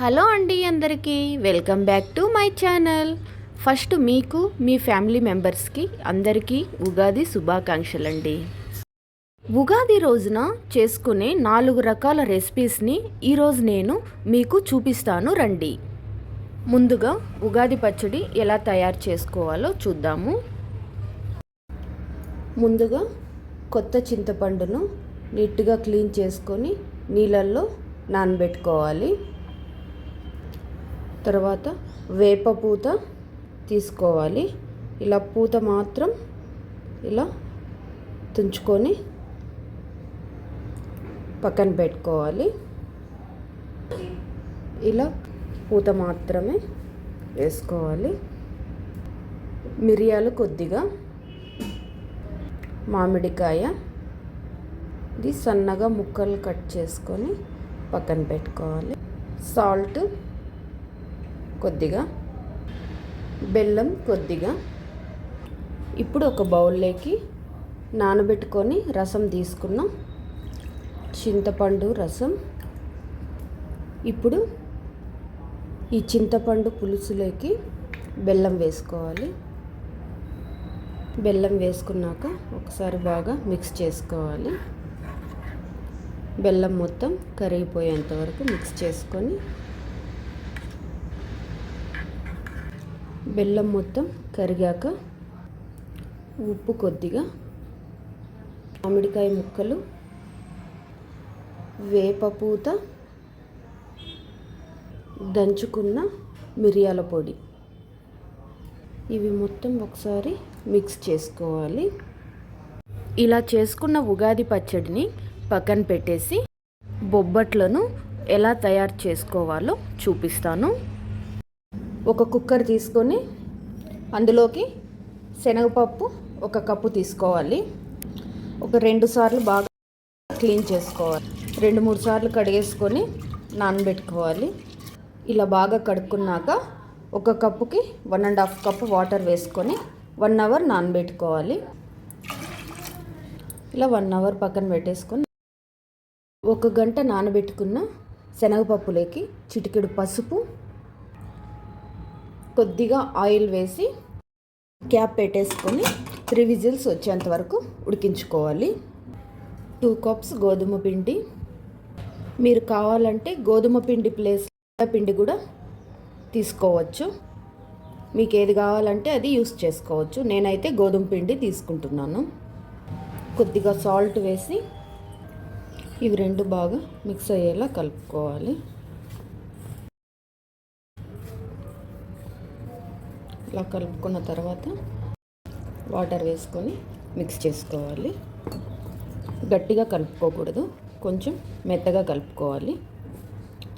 Hello అండి అందరికీ welcome back to my channel. First మీకు మీ ఫ్యామిలీ మెంబర్స్కి అందరికీ ఉగాది శుభాకాంక్షలు అండి ఉగాది రోజున చేసుకునే నాలుగు రకాల రెసిపీస్ని ఈరోజు నేను మీకు చూపిస్తాను రండి. ముందుగా ఉగాది పచ్చడి ఎలా తయారు చేసుకోవాలో చూద్దాము. ముందుగా కొత్త చింతపండును నీట్గా క్లీన్ చేసుకొని నీళ్ళల్లో నానబెట్టుకోవాలి. తర్వాత వేప పూత తీసుకోవాలి. ఇలా పూత మాత్రం ఇలా తుంచుకొని పక్కన పెట్టుకోవాలి. ఇలా పూత మాత్రమే వేసుకోవాలి. మిరియాలు కొద్దిగా మామిడికాయ ఇది సన్నగా ముక్కలు కట్ చేసుకొని పక్కన పెట్టుకోవాలి. సాల్ట్ కొద్దిగా. బెల్లం కొద్దిగా. ఇప్పుడు ఒక బౌల్లోకి నానబెట్టుకొని రసం తీసుకున్నాం చింతపండు రసం. ఇప్పుడు ఈ చింతపండు పులుసులోకి బెల్లం వేసుకోవాలి. బెల్లం వేసుకున్నాక ఒకసారి బాగా మిక్స్ చేసుకోవాలి. బెల్లం మొత్తం కరిగిపోయేంత వరకు మిక్స్ చేసుకొని బెల్లం మొత్తం కరిగాక ఉప్పు కొద్దిగా మామిడికాయ ముక్కలు వేపపూత దంచుకున్న మిరియాల పొడి. ఇవి మొత్తం ఒకసారి మిక్స్ చేసుకోవాలి. ఇలా చేసుకున్న ఉగాది పచ్చడిని పక్కన పెట్టేసి బొబ్బట్లను ఎలా తయారు చేసుకోవాలో చూపిస్తాను. ఒక కుక్కర్ తీసుకొని అందులోకి శనగపప్పు ఒక కప్పు తీసుకోవాలి. ఒక రెండు సార్లు బాగా క్లీన్ చేసుకోవాలి. రెండు మూడు సార్లు కడిగేసుకొని నానబెట్టుకోవాలి. ఇలా బాగా కడుక్కున్నాక ఒక కప్పుకి one and half cup water వేసుకొని వన్ అవర్ నానబెట్టుకోవాలి. ఇలా వన్ అవర్ పక్కన పెట్టేసుకొని ఒక గంట నానబెట్టుకున్న శనగపప్పులోకి చిటికెడు పసుపు కొద్దిగా ఆయిల్ వేసి క్యాప్ పెట్టేసుకొని త్రీ విజిల్స్ వచ్చేంత వరకు ఉడికించుకోవాలి. టూ కప్స్ గోధుమ పిండి. మీరు కావాలంటే గోధుమ పిండి ప్లేస్ పిండి కూడా తీసుకోవచ్చు. మీకు ఏది కావాలంటే అది యూస్ చేసుకోవచ్చు. నేనైతే గోధుమ పిండి తీసుకుంటున్నాను. కొద్దిగా సాల్ట్ వేసి ఇవి రెండు బాగా మిక్స్ అయ్యేలా కలుపుకోవాలి. ఇలా కలుపుకున్న తర్వాత వాటర్ వేసుకొని మిక్స్ చేసుకోవాలి. గట్టిగా కలుపుకోకూడదు. కొంచెం మెత్తగా కలుపుకోవాలి.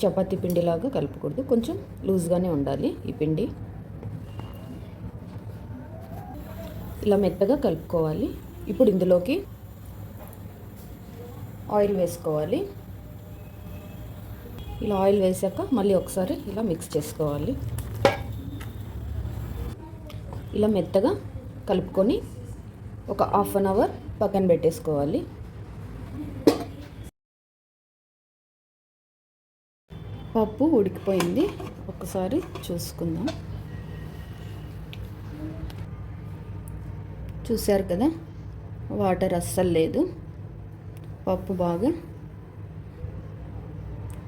చపాతి పిండిలాగా కలుపుకూడదు కొంచెం లూజ్గానే ఉండాలి ఈ పిండి. ఇలా మెత్తగా కలుపుకోవాలి. ఇప్పుడు ఇందులోకి ఆయిల్ వేసుకోవాలి. ఇలా ఆయిల్ వేసాక మళ్ళీ ఒకసారి ఇలా మిక్స్ చేసుకోవాలి. ఇలా మెత్తగా కలుపుకొని ఒక హాఫ్ అన్ అవర్ పక్కన పెట్టేసుకోవాలి. పప్పు ఉడికిపోయింది. ఒకసారి చూసుకుందాం. చూశారు కదా వాటర్ అస్సలు లేదు. పప్పు బాగా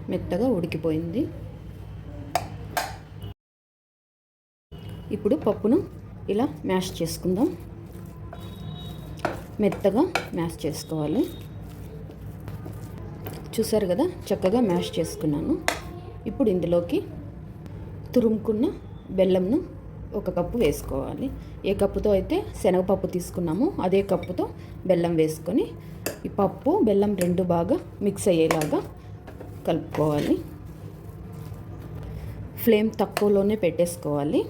మెత్తగా ఉడికిపోయింది. ఇప్పుడు పప్పును ఇలా మ్యాష్ చేసుకుందాం. మెత్తగా మ్యాష్ చేసుకోవాలి. చూసారు కదా చక్కగా మ్యాష్ చేసుకున్నాను. ఇప్పుడు ఇందులోకి తురుముకున్న బెల్లంను ఒక కప్పు వేసుకోవాలి. ఏ కప్పుతో అయితే శనగపప్పు తీసుకున్నామో అదే కప్పుతో బెల్లం వేసుకొని ఈ పప్పు బెల్లం రెండు బాగా మిక్స్ అయ్యేలాగా కలుపుకోవాలి. ఫ్లేమ్ తక్కువలోనే పెట్టేసుకోవాలి.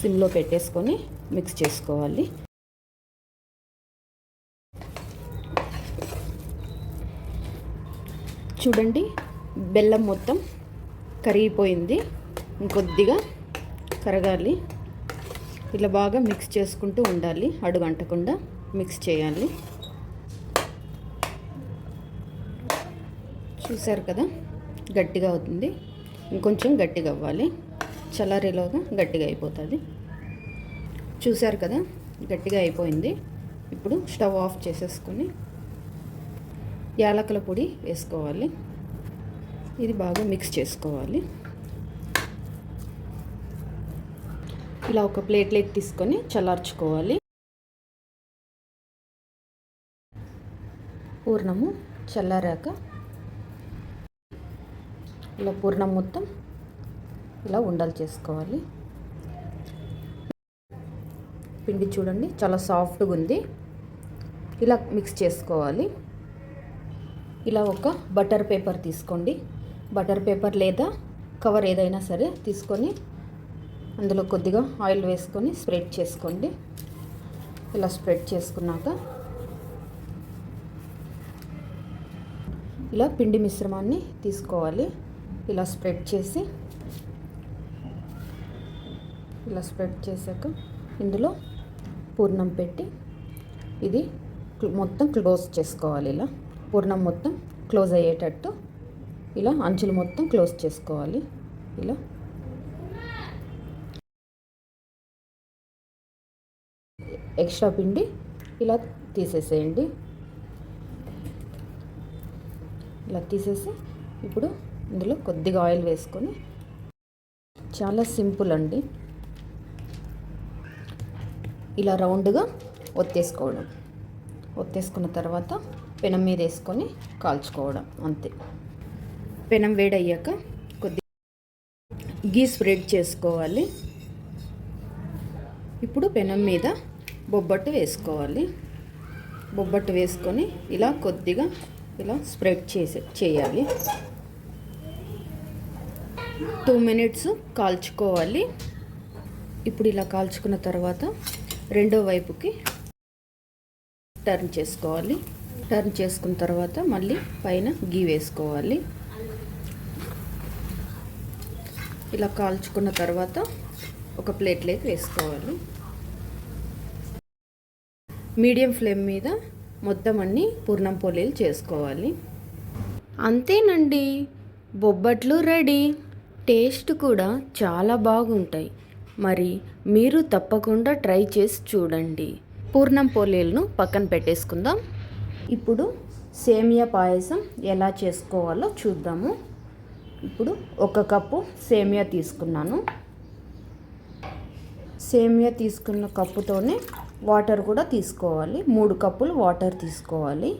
సిమ్లో పెట్టేసుకొని మిక్స్ చేసుకోవాలి. చూడండి బెల్లం మొత్తం కరిగిపోయింది. ఇంకొద్దిగా కరగాలి. ఇలా బాగా మిక్స్ చేసుకుంటూ ఉండాలి. అడుగంటకుండా మిక్స్ చేయాలి. చూసారు కదా? గట్టిగా అవుతుంది. ఇంకొంచెం గట్టిగా అవ్వాలి. చల్లారేలోగా గట్టిగా అయిపోతుంది. చూశారు కదా గట్టిగా అయిపోయింది. ఇప్పుడు స్టవ్ ఆఫ్ చేసేసుకొని యాలకుల పొడి వేసుకోవాలి. ఇది బాగా మిక్స్ చేసుకోవాలి. ఇలా ఒక ప్లేట్లోకి తీసుకొని చల్లార్చుకోవాలి. పూర్ణము చల్లారాక ఇలా పూర్ణం మొత్తం ఇలా ఉండలు చేసుకోవాలి. పిండి చూడండి చాలా సాఫ్ట్గా ఉంది. ఇలా మిక్స్ చేసుకోవాలి. ఇలా ఒక బటర్ పేపర్ తీసుకోండి. బటర్ పేపర్ లేదా కవర్ ఏదైనా సరే తీసుకొని అందులో కొద్దిగా ఆయిల్ వేసుకొని స్ప్రెడ్ చేసుకోండి. ఇలా స్ప్రెడ్ చేసుకున్నాక ఇలా పిండి మిశ్రమాన్ని తీసుకోవాలి. ఇలా స్ప్రెడ్ చేసి ఇలా స్ప్రెడ్ చేశాక ఇందులో పూర్ణం పెట్టి ఇది మొత్తం క్లోజ్ చేసుకోవాలి ఇలా. పూర్ణం మొత్తం క్లోజ్ అయ్యేటట్టు ఇలా అంచులు మొత్తం క్లోజ్ చేసుకోవాలి ఇలా. ఎక్స్ట్రా పిండి ఇలా తీసేసేయండి. ఇలా తీసేసి ఇప్పుడు ఇందులో కొద్దిగా ఆయిల్ వేసుకొని చాలా సింపుల్ అండి. ఇలా రౌండ్గా ఒత్తేసుకోవడం. ఒత్తేసుకున్న తర్వాత పెనం మీద వేసుకొని కాల్చుకోవడం అంతే. పెనం వేడయ్యాక కొద్ది గీ స్ప్రెడ్ చేసుకోవాలి. ఇప్పుడు పెనం మీద బొబ్బట్టు వేసుకోవాలి. బొబ్బట్టు వేసుకొని ఇలా కొద్దిగా ఇలా స్ప్రెడ్ చేసే చేయాలి. టూ మినిట్స్ కాల్చుకోవాలి. ఇప్పుడు ఇలా కాల్చుకున్న తర్వాత రెండో వైపుకి టర్న్ చేసుకోవాలి. టర్న్ చేసుకున్న తర్వాత మళ్ళీ పైన గీ వేసుకోవాలి. ఇలా కాల్చుకున్న తర్వాత ఒక ప్లేట్లోకి వేసుకోవాలి. మీడియం ఫ్లేమ్ మీద మొత్తం అన్ని పూర్ణం పోలీలు చేసుకోవాలి. అంతేనండి. బొబ్బట్లు రెడీ. టేస్ట్ కూడా చాలా బాగుంటాయి. మరి మీరు తప్పకుండా ట్రై చేసి చూడండి. పూర్ణం పోలేలను పక్కన పెట్టేసుకుందాం. ఇప్పుడు సేమియా పాయసం ఎలా చేసుకోవాలో చూద్దాము. ఇప్పుడు ఒక కప్పు సేమియా తీసుకున్నాను. సేమియా తీసుకున్న కప్పుతోనే వాటర్ కూడా తీసుకోవాలి. మూడు కప్పులు వాటర్ తీసుకోవాలి.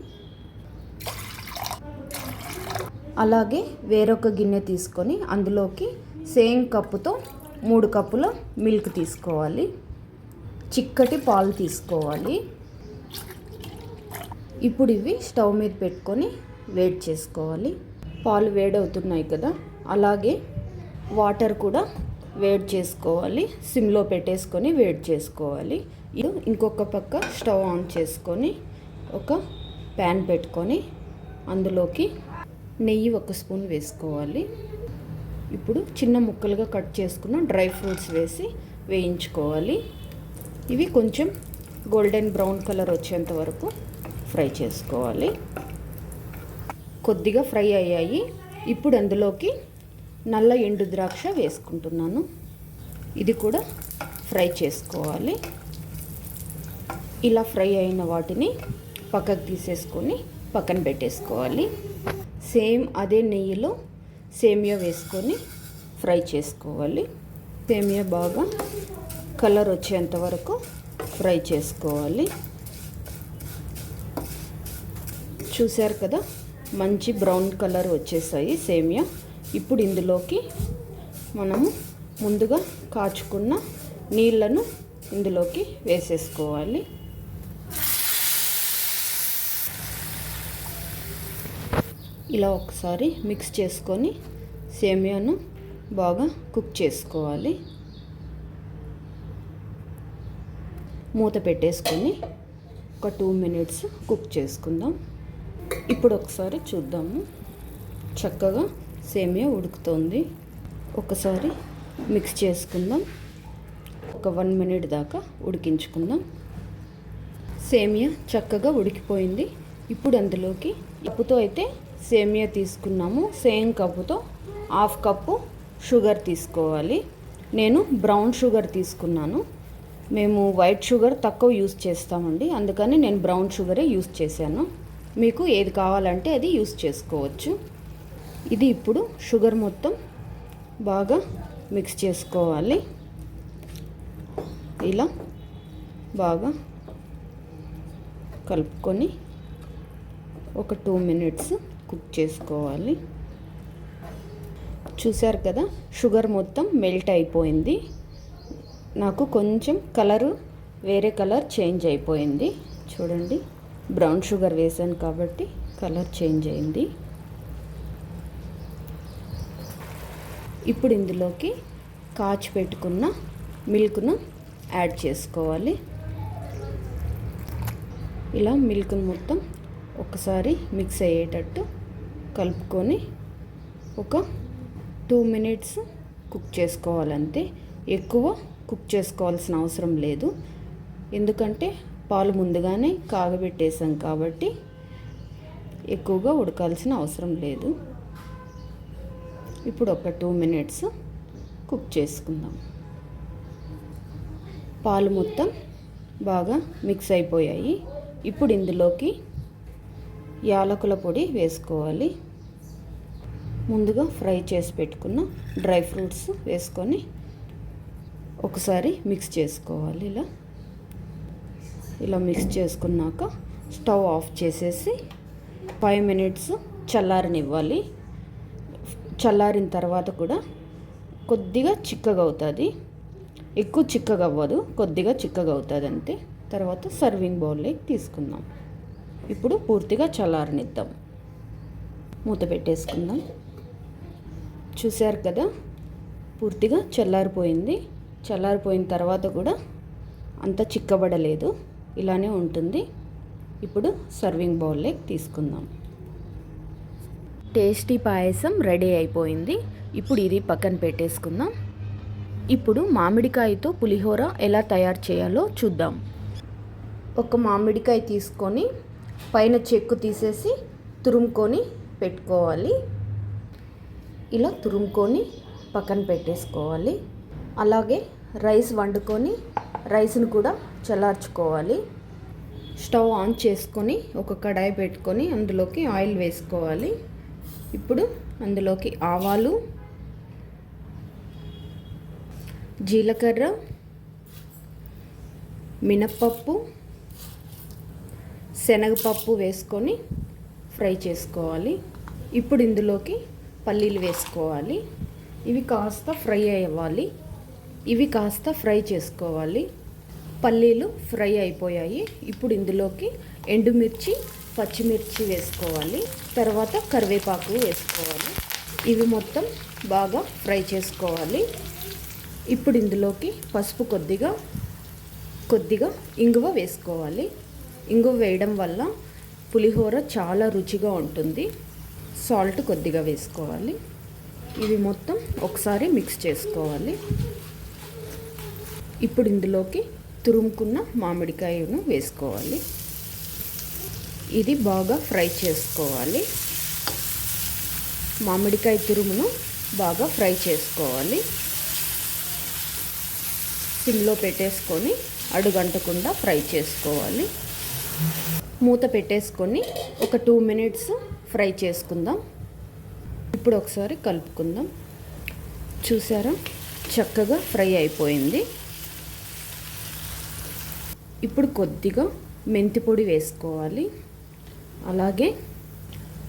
అలాగే వేరొక గిన్నె తీసుకొని అందులోకి సేమ్ కప్పుతో మూడు కప్పుల మిల్క్ తీసుకోవాలి. చిక్కటి పాలు తీసుకోవాలి. ఇప్పుడు ఇవి స్టవ్ మీద పెట్టుకొని వేడి చేసుకోవాలి. పాలు వేడవుతున్నాయి కదా అలాగే వాటర్ కూడా వేడి చేసుకోవాలి. సిమ్లో పెట్టేసుకొని వేడి చేసుకోవాలి. ఇది ఇంకొక పక్క స్టవ్ ఆన్ చేసుకొని ఒక ప్యాన్ పెట్టుకొని అందులోకి నెయ్యి ఒక స్పూన్ వేసుకోవాలి. ఇప్పుడు చిన్న ముక్కలుగా కట్ చేసుకున్న డ్రై ఫ్రూట్స్ వేసి వేయించుకోవాలి. ఇవి కొంచెం గోల్డెన్ బ్రౌన్ కలర్ వచ్చేంత వరకు ఫ్రై చేసుకోవాలి. కొద్దిగా ఫ్రై అయ్యాయి. ఇప్పుడు అందులోకి నల్ల ఎండు ద్రాక్ష వేసుకుంటున్నాను. ఇది కూడా ఫ్రై చేసుకోవాలి. ఇలా ఫ్రై అయిన వాటిని పక్కకు తీసేసుకొని పక్కన పెట్టేసుకోవాలి. సేమ్ అదే నెయ్యిలో సేమియా వేసుకొని ఫ్రై చేసుకోవాలి. సేమియా బాగా కలర్ వచ్చేంత వరకు ఫ్రై చేసుకోవాలి. చూశారు కదా మంచి బ్రౌన్ కలర్ వచ్చేసాయి సేమియా. ఇప్పుడు ఇందులోకి మనము ముందుగా కాచుకున్న నీళ్ళను ఇందులోకి వేసేసుకోవాలి. ఇలా ఒకసారి మిక్స్ చేసుకొని సేమియాను బాగా కుక్ చేసుకోవాలి. మూత పెట్టేసుకొని ఒక టూ మినిట్స్ కుక్ చేసుకుందాం. ఇప్పుడు ఒకసారి చూద్దాము. చక్కగా సేమియా ఉడుకుతోంది. ఒకసారి మిక్స్ చేసుకుందాం. ఒక వన్ మినిట్ దాకా ఉడికించుకుందాం. సేమియా చక్కగా ఉడికిపోయింది. ఇప్పుడు అందులోకి ఉప్పుతో అయితే సేమియా తీసుకున్నాము సేమ్ కప్పుతో. హాఫ్ కప్పు షుగర్ తీసుకోవాలి. నేను బ్రౌన్ షుగర్ తీసుకున్నాను. మేము వైట్ షుగర్ తక్కువ యూస్ చేస్తామండి. అందుకని నేను బ్రౌన్ షుగరే యూస్ చేశాను. మీకు ఏది కావాలంటే అది యూస్ చేసుకోవచ్చు. ఇది ఇప్పుడు షుగర్ మొత్తం బాగా మిక్స్ చేసుకోవాలి. ఇలా బాగా కలుపుకొని ఒక టూ మినిట్స్ కుక్ చేసుకోవాలి. చూశారు కదా షుగర్ మొత్తం మెల్ట్ అయిపోయింది. నాకు కొంచెం కలరు వేరే కలర్ చేంజ్ అయిపోయింది. చూడండి బ్రౌన్ షుగర్ వేసాను కాబట్టి కలర్ చేంజ్ అయింది. ఇప్పుడు ఇందులోకి కాచి పెట్టుకున్న మిల్క్ను యాడ్ చేసుకోవాలి. ఇలా మిల్క్ను మొత్తం ఒకసారి మిక్స్ అయ్యేటట్టు కలుపుకొని ఒక టూ మినిట్స్ కుక్ చేసుకోవాలంతే. ఎక్కువ కుక్ చేసుకోవాల్సిన అవసరం లేదు. ఎందుకంటే పాలు ముందుగానే కాగబెట్టేసాం కాబట్టి ఎక్కువగా ఉడకాల్సిన అవసరం లేదు. ఇప్పుడు ఒక టూ మినిట్స్ కుక్ చేసుకుందాం. పాలు మొత్తం బాగా మిక్స్ అయిపోయాయి. ఇప్పుడు ఇందులోకి యాలకుల పొడి వేసుకోవాలి. ముందుగా ఫ్రై చేసి పెట్టుకున్న డ్రై ఫ్రూట్స్ వేసుకొని ఒకసారి మిక్స్ చేసుకోవాలి ఇలా. ఇలా మిక్స్ చేసుకున్నాక స్టవ్ ఆఫ్ చేసేసి ఫైవ్ మినిట్స్ చల్లారనివ్వాలి. చల్లారిన తర్వాత కూడా కొద్దిగా చిక్కగా అవుతుంది ఎక్కువ చిక్కగా అవ్వదు కొద్దిగా చిక్కగా అవుతుంది అంతే. తర్వాత సర్వింగ్ బౌల్లోకి తీసుకుందాం. ఇప్పుడు పూర్తిగా చల్లారనిద్దాం. మూత పెట్టేసుకుందాం. చూశారు కదా? పూర్తిగా చల్లారిపోయింది. చల్లారిపోయిన తర్వాత కూడా అంత చిక్కబడలేదు. ఇలానే ఉంటుంది. ఇప్పుడు సర్వింగ్ బౌల్లోకి తీసుకుందాం. టేస్టీ పాయసం రెడీ అయిపోయింది. ఇప్పుడు ఇది పక్కన పెట్టేసుకుందాం. ఇప్పుడు మామిడికాయతో పులిహోర ఎలా తయారు చేయాలో చూద్దాం. ఒక మామిడికాయ తీసుకొని పైన చెక్కు తీసేసి తురుముకొని పెట్టుకోవాలి. ఇలా తురుముకొని పక్కన పెట్టేసుకోవాలి. అలాగే రైస్ వండుకొని రైస్ను కూడా చల్లార్చుకోవాలి. స్టవ్ ఆన్ చేసుకొని ఒక కడాయి పెట్టుకొని అందులోకి ఆయిల్ వేసుకోవాలి. ఇప్పుడు అందులోకి ఆవాలు జీలకర్ర మినప్పప్పు శనగపప్పు వేసుకొని ఫ్రై చేసుకోవాలి. ఇప్పుడు ఇందులోకి పల్లీలు వేసుకోవాలి. ఇవి కాస్త ఫ్రై అవ్వాలి ఇవి కాస్త ఫ్రై చేసుకోవాలి. పల్లీలు ఫ్రై అయిపోయాయి. ఇప్పుడు ఇందులోకి ఎండుమిర్చి పచ్చిమిర్చి వేసుకోవాలి. తర్వాత కరివేపాకు వేసుకోవాలి. ఇవి మొత్తం బాగా ఫ్రై చేసుకోవాలి. ఇప్పుడు ఇందులోకి పసుపు కొద్దిగా కొద్దిగా ఇంగువ వేసుకోవాలి. ఇంగు వేయడం వల్ల పులిహోర చాలా రుచిగా ఉంటుంది. సాల్ట్ కొద్దిగా వేసుకోవాలి. ఇవి మొత్తం ఒకసారి మిక్స్ చేసుకోవాలి. ఇప్పుడు ఇందులోకి తురుముకున్న మామిడికాయను వేసుకోవాలి. ఇది బాగా ఫ్రై చేసుకోవాలి. మామిడికాయ తురుమును బాగా ఫ్రై చేసుకోవాలి. సిమ్లో పెట్టేసుకొని అడుగంటకుండా ఫ్రై చేసుకోవాలి. మూత పెట్టేసుకొని ఒక టూ మినిట్స్ ఫ్రై చేసుకుందాం. ఇప్పుడు ఒకసారి కలుపుకుందాం. చూసారా? చక్కగా ఫ్రై అయిపోయింది. ఇప్పుడు కొద్దిగా మెంతి పొడి వేసుకోవాలి. అలాగే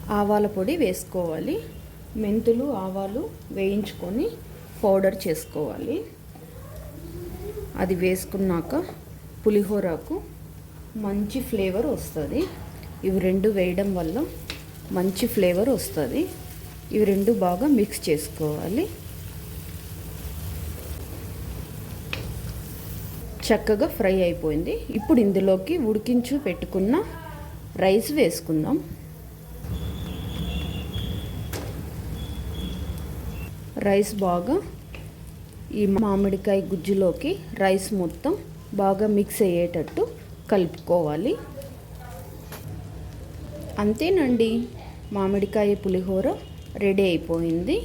ఆవాల పొడి వేసుకోవాలి. మెంతులు ఆవాలు వేయించుకొని పౌడర్ చేసుకోవాలి. అది వేసుకున్నాక పులిహోరకు మంచి ఫ్లేవర్ వస్తుంది. ఇవి రెండు వేయడం వల్ల మంచి ఫ్లేవర్ వస్తుంది. ఇవి రెండు బాగా మిక్స్ చేసుకోవాలి. చక్కగా ఫ్రై అయిపోయింది. ఇప్పుడు ఇందులోకి ఉడికించు పెట్టుకున్న రైస్ వేసుకుందాం. రైస్ బాగా ఈ మామిడికాయ గుజ్జులోకి రైస్ మొత్తం బాగా మిక్స్ అయ్యేటట్టు కలుపుకోవాలి. అంతేనండి మామిడికాయ పులిహోర రెడీ అయిపోయింది.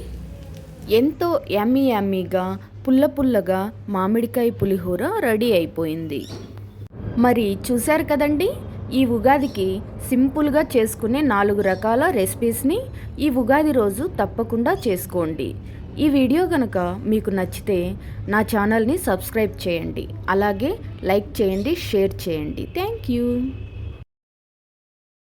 ఎంతో యమ్మీ యమ్మీగా పుల్ల పుల్లగా మామిడికాయ పులిహోర రెడీ అయిపోయింది. మరి చూశారు కదండి ఈ ఉగాదికి సింపుల్గా చేసుకునే నాలుగు రకాల రెసిపీస్ని ఈ ఉగాది రోజు తప్పకుండా చేసుకోండి. ఈ వీడియో కనుక మీకు నచ్చితే నా ఛానల్ని సబ్స్క్రైబ్ చేయండి. అలాగే లైక్ చేయండి షేర్ చేయండి. Thank you.